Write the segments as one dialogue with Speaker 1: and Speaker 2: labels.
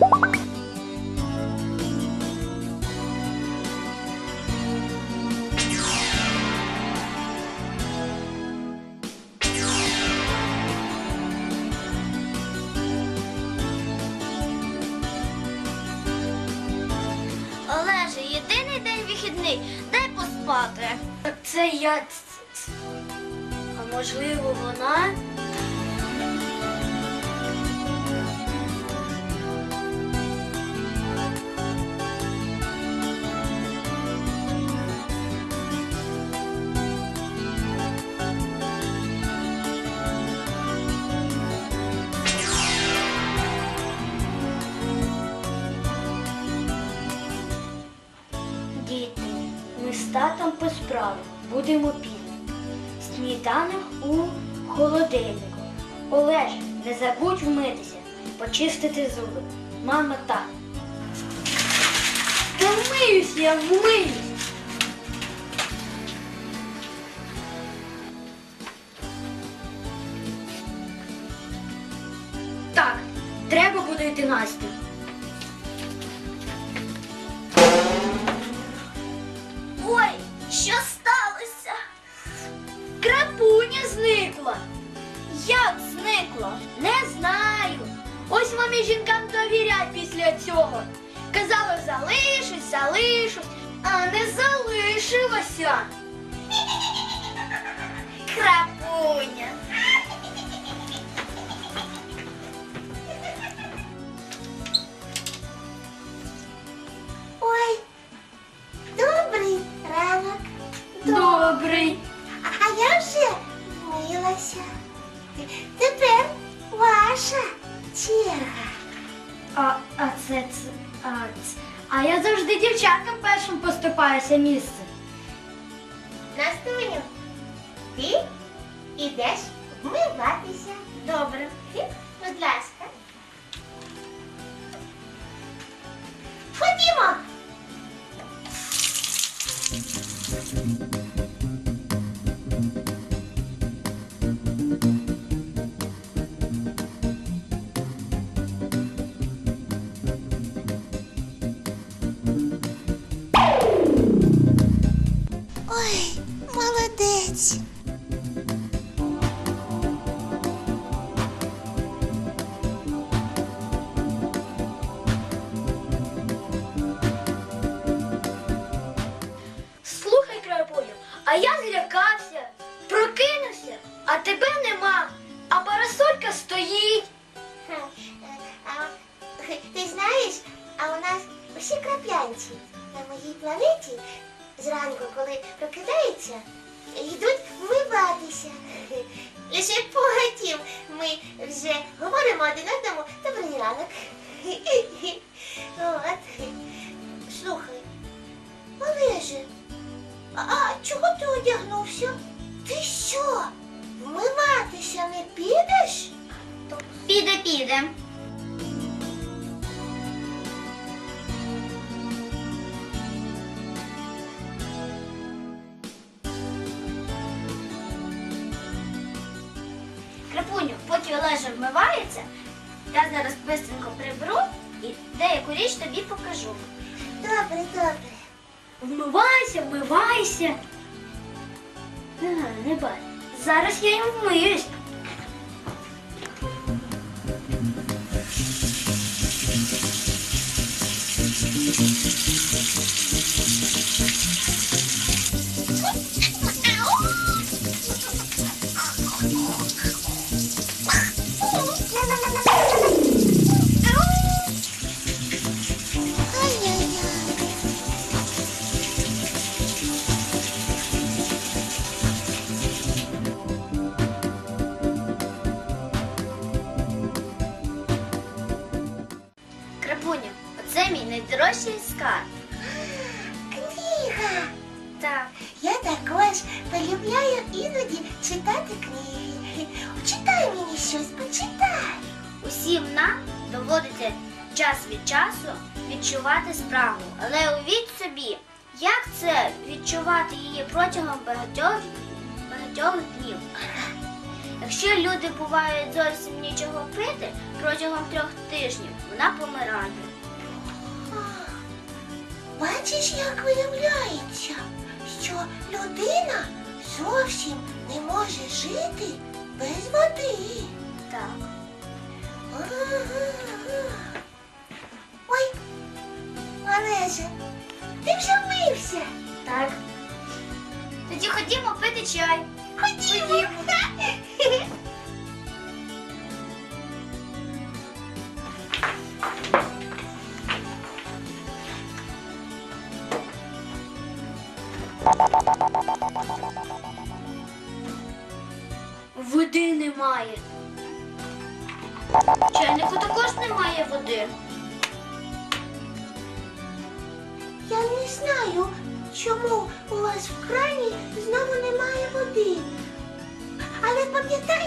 Speaker 1: Олеже, єдиний вихідний. Дай поспати. Це я. А можливо, вона. по справі будемо піти. Сніданок у холодильнику. Олеж, не забудь вмитися, почистити зуби. Мама так. Та вмиюсь я, вмиюсь. Так, треба буде йти Настю.
Speaker 2: Ваша черга.
Speaker 1: А, а це, це а, а я завжди дівчаткам першим поступаюся місце.
Speaker 2: Настуню, ти йдеш вмиватися.
Speaker 1: Добре.
Speaker 2: Ти, будь ласка. Ходімо. comments? що? Ти що? Вмиватися не підеш?
Speaker 1: Піде, піде. Música доводиться час від часу відчувати справу. Але увіть собі, як це відчувати її протягом багатьох багатьох днів.
Speaker 3: Якщо люди бувають зовсім нічого пити, протягом трьох тижнів вона помирає.
Speaker 2: Бачиш, як виявляється, що людина зовсім не може жити без води.
Speaker 3: Так.
Speaker 2: Ага. Ой, Олеже, ти вже вмився?
Speaker 3: Так. Тоді ходімо пити чай.
Speaker 2: Ходімо.
Speaker 1: Води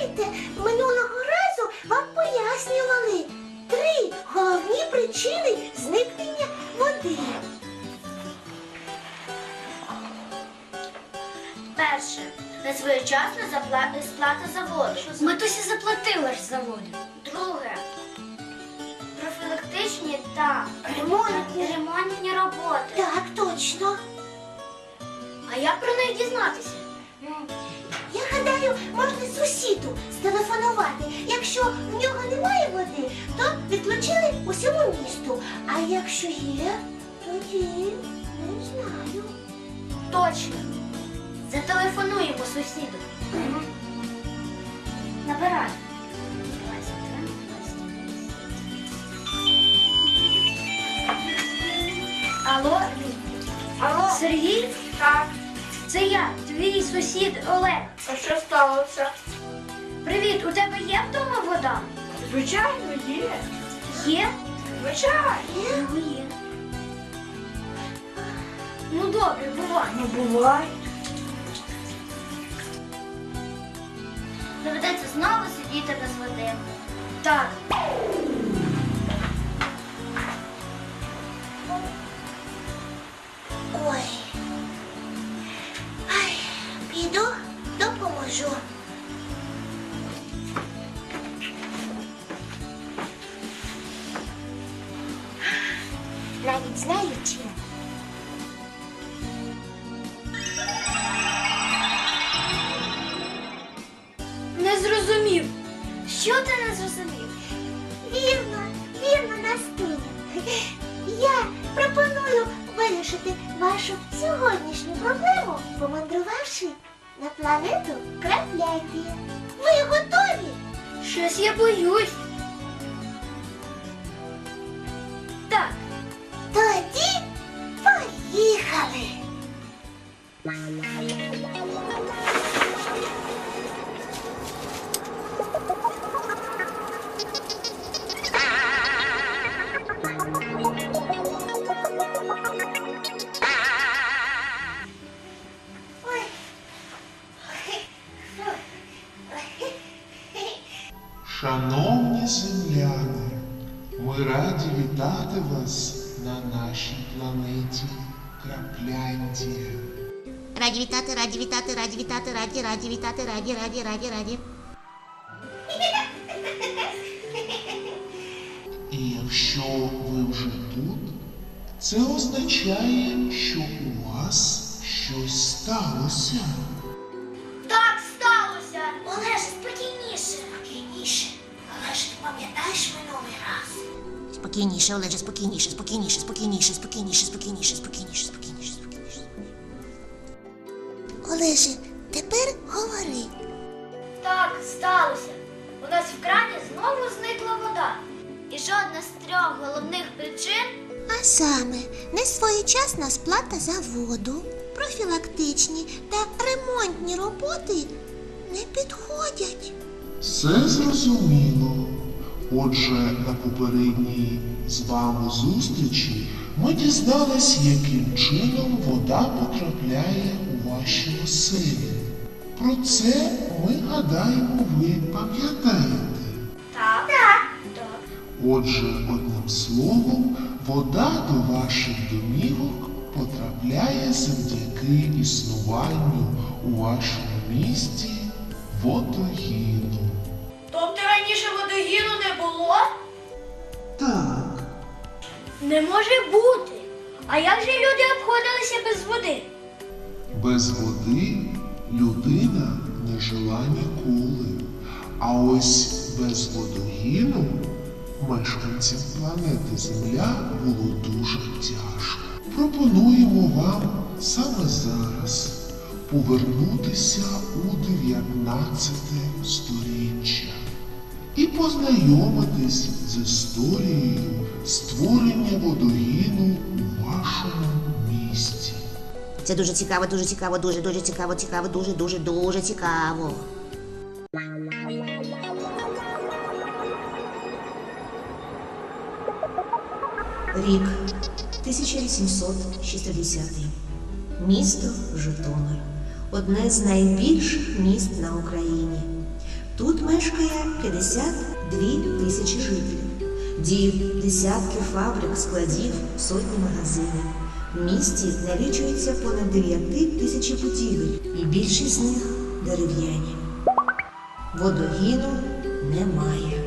Speaker 2: пам'ятаєте, минулого разу вам пояснювали три головні причини зникнення води.
Speaker 3: Перше. Несвоєчасна запла- сплата за воду.
Speaker 1: Матуся заплатила ж за воду.
Speaker 3: Друге. Профілактичні та
Speaker 2: Ремонтні.
Speaker 3: ремонтні роботи.
Speaker 2: Так, точно.
Speaker 1: А як про них дізнатися?
Speaker 2: Гадаю, можна сусіду зтелефонувати. Якщо в нього немає води, то відключили усьому місту. А якщо є, тоді не знаю.
Speaker 1: Точно. Зателефонуємо сусіду.
Speaker 3: Набирай.
Speaker 1: Алло?
Speaker 3: Алло.
Speaker 1: Сергій?
Speaker 3: Так.
Speaker 1: Це я, твій сусід Олег.
Speaker 3: А що сталося?
Speaker 1: Привіт, у тебе є вдома вода?
Speaker 3: Звичайно, є.
Speaker 1: Є?
Speaker 3: Звичайно.
Speaker 1: Ну, є. Ну добре, бувай.
Speaker 3: Ну, буває. Доведеться знову сидіти без води.
Speaker 1: Так. Щось я боюсь.
Speaker 4: вітати,
Speaker 2: раді, вітати, раді, вітати, раді, раді, вітати, раді, раді, раді, раді.
Speaker 4: І якщо ви вже тут, це означає, що у вас щось сталося.
Speaker 3: Так сталося!
Speaker 2: Олеж, спокійніше, спокійніше. Олеж, ти пам'ятаєш минулий раз? Спокійніше, Олеже, спокійніше, спокійніше, спокійніше, спокійніше, спокійніше, спокійніше, спокійніше. А саме несвоєчасна сплата за воду, профілактичні та ремонтні роботи не підходять.
Speaker 4: Все зрозуміло. Отже, на попередній з вами зустрічі ми дізнались, яким чином вода потрапляє у ваші оселі. Про це ми гадаємо, ви пам'ятаєте.
Speaker 3: так. Так. Так.
Speaker 4: Отже, одним словом, вода до ваших домівок потрапляє завдяки існуванню у вашому місті водогіну.
Speaker 1: Тобто раніше водогіну не було?
Speaker 4: Так,
Speaker 1: Не може бути. А як же люди обходилися без води?
Speaker 4: без води людина не жила ніколи. А ось без водогіну мешканцям планети Земля було дуже тяжко. Пропонуємо вам саме зараз повернутися у 19 сторіччя і познайомитись з історією створення водогіну у вашому місті.
Speaker 5: Це дуже цікаво, дуже цікаво, дуже дуже цікаво, цікаво, дуже дуже дуже цікаво. Рік 1860. Місто Житомир. Одне з найбільших міст на Україні. Тут мешкає 52 тисячі жителів. Діють десятки фабрик, складів, сотні магазинів. В місті налічується понад 9 тисяч будівель, і більшість з них дерев'яні. Водогіну немає.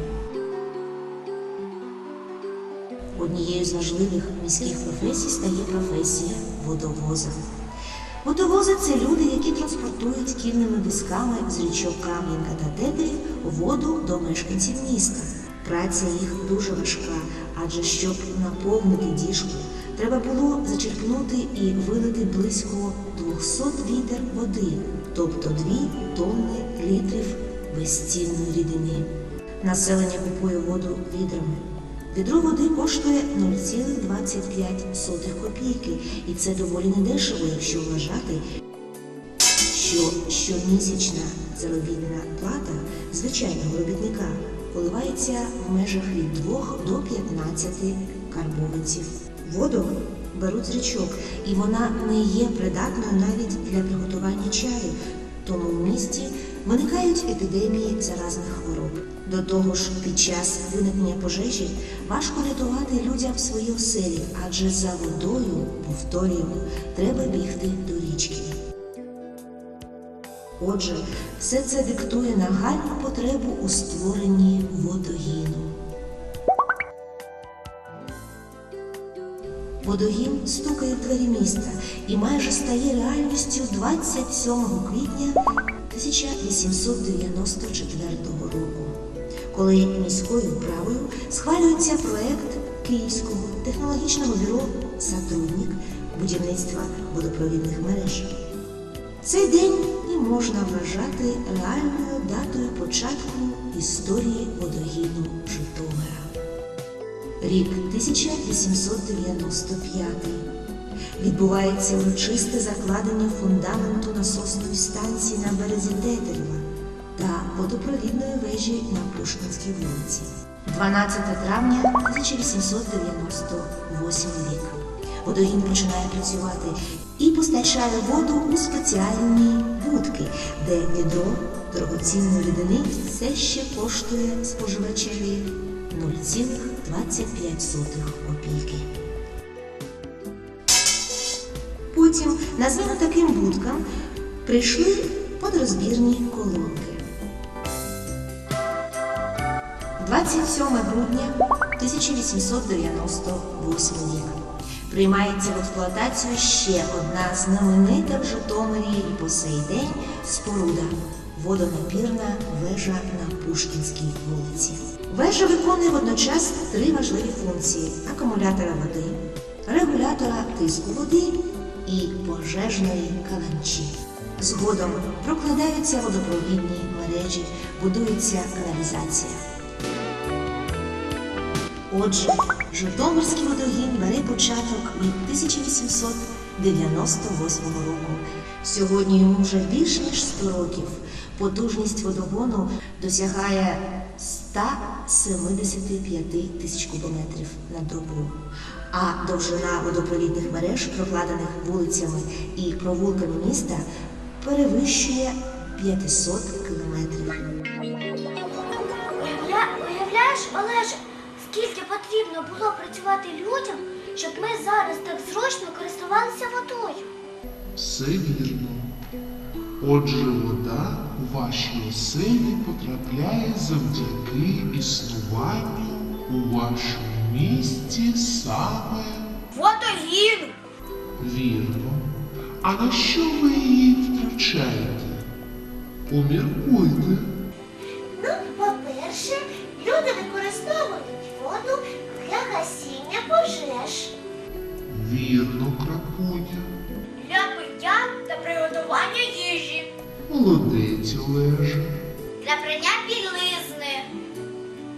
Speaker 5: Однією з важливих міських професій стає професія водовоза. Водовози це люди, які транспортують кільними візками з річок Кам'янка та Тетерів воду до мешканців міста. Праця їх дуже важка, адже щоб наповнити діжку, треба було зачерпнути і вилити близько 200 літр води, тобто 2 тонни літрів безцінної рідини. Населення купує воду відрами. Відро води коштує 0,25 копійки, і це доволі недешево, якщо вважати, що щомісячна заробітна плата звичайного робітника коливається в межах від 2 до 15 карбованців. Воду беруть з річок, і вона не є придатною навіть для приготування чаю, тому в місті виникають епідемії заразних хвороб. До того ж, під час виникнення пожежі важко рятувати людям свої оселі, адже за водою, повторюємо, треба бігти до річки. Отже, все це диктує нагальну потребу у створенні водогіну. Водогін стукає в двері міста і майже стає реальністю 27 квітня 1894 року, коли міською управою схвалюється проект Київського технологічного бюро Сотрудник будівництва водопровідних мереж. Цей день і можна вважати реальною датою початку історії водогіну Житомира. Рік 1895. Відбувається урочисте закладення фундаменту насосної станції на березі Тетерева та водопровідної вежі на Пушкінській вулиці. 12 травня 1898 рік. Водогін починає працювати і постачає воду у спеціальні будки, де відро дорогоцінної рідини все ще коштує споживачеві 0,25 копійки. Потім на зміну таким будкам прийшли подрозбірні колонки. 27 грудня 1898 рік. Приймається в експлуатацію ще одна знаменита в Житомирі і по сей день споруда водонапірна вежа на Пушкінській вулиці. Вежа виконує водночас три важливі функції: акумулятора води, регулятора тиску води і пожежної каланчі. Згодом прокладаються водопровідні мережі, будується каналізація. Отже, Житомирський водогін бере початок від 1898 року. Сьогодні йому вже більш ніж 100 років. Потужність водогону досягає 175 тисяч кубометрів на добу. А довжина водопровідних мереж, прокладених вулицями і провулками міста, перевищує 500 кілометрів.
Speaker 3: Уявля... Скільки потрібно було працювати людям, щоб ми зараз так зручно користувалися водою?
Speaker 4: Все вірно. Отже, вода у ваші оселі потрапляє завдяки існуванню у вашому місті саме
Speaker 1: Водогін!
Speaker 4: вірно. А на що ви її втрачаєте? Поміркуйте.
Speaker 2: Гасіння пожеж.
Speaker 4: Вірно, крапуня.
Speaker 1: Для пиття та приготування їжі.
Speaker 4: Молодець, Олеже.
Speaker 3: Для прання білизни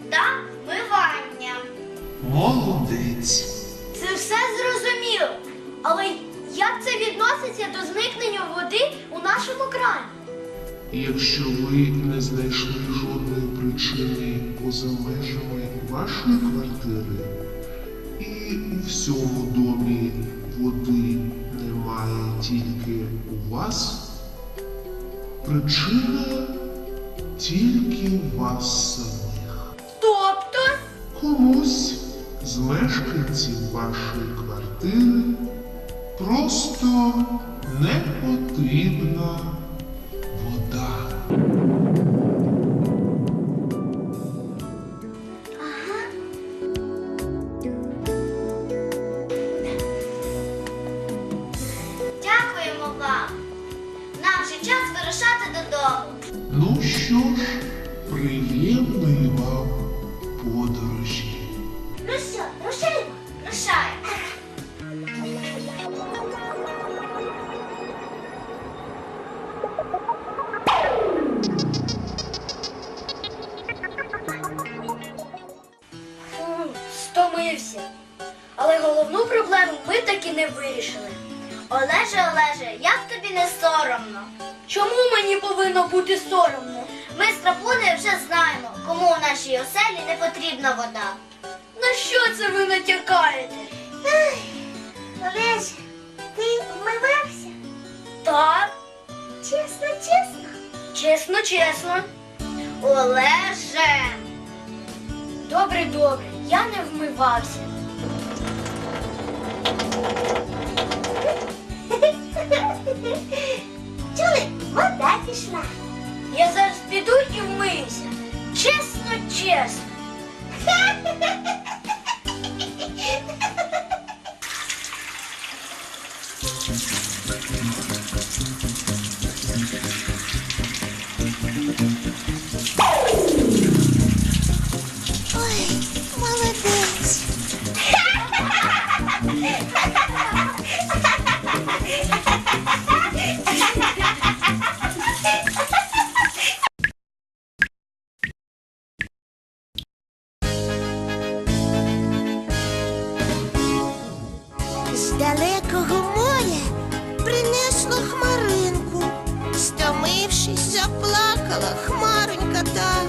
Speaker 3: та вмивання.
Speaker 4: Молодець.
Speaker 1: Це все зрозуміло. Але як це відноситься до зникнення води у нашому краї?
Speaker 4: Якщо ви не знайшли жодної причини поза межами вашої квартири, і у всьому домі води немає тільки у вас, причина тільки в вас самих.
Speaker 1: Тобто,
Speaker 4: Комусь з мешканців вашої квартири просто не потрібна
Speaker 1: бути соромно?
Speaker 3: Ми з Крапунею вже знаємо, кому у нашій оселі не потрібна вода.
Speaker 1: На що це ви натякаєте?
Speaker 2: Ай, Олеже, ти вмивався?
Speaker 1: Так,
Speaker 2: Чесно, чесно.
Speaker 1: чесно, чесно.
Speaker 3: Олеже!
Speaker 1: Добре, добре, я не вмивався.
Speaker 2: Чули, вода пішла.
Speaker 1: Я зараз піду і вмиюся. Чесно, чесно.
Speaker 2: заплакала хмаронька та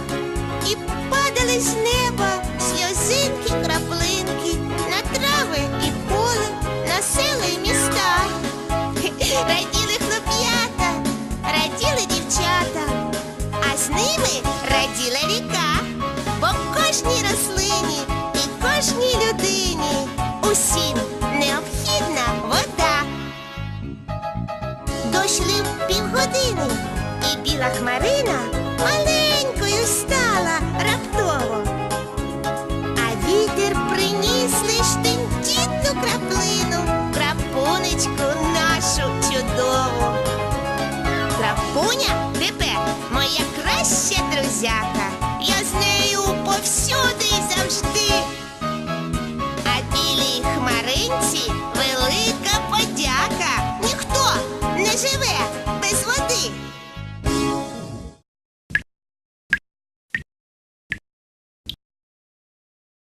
Speaker 2: і падали з неба сльозинки краплинки на трави і поле, на села й міста. Раділи хлоп'ята, раділи дівчата, а з ними раділа ріка, бо кожній рослині і кожній людині усім необхідна вода. Дощ лив півгодини, і біла хмарина маленькою стала раптово.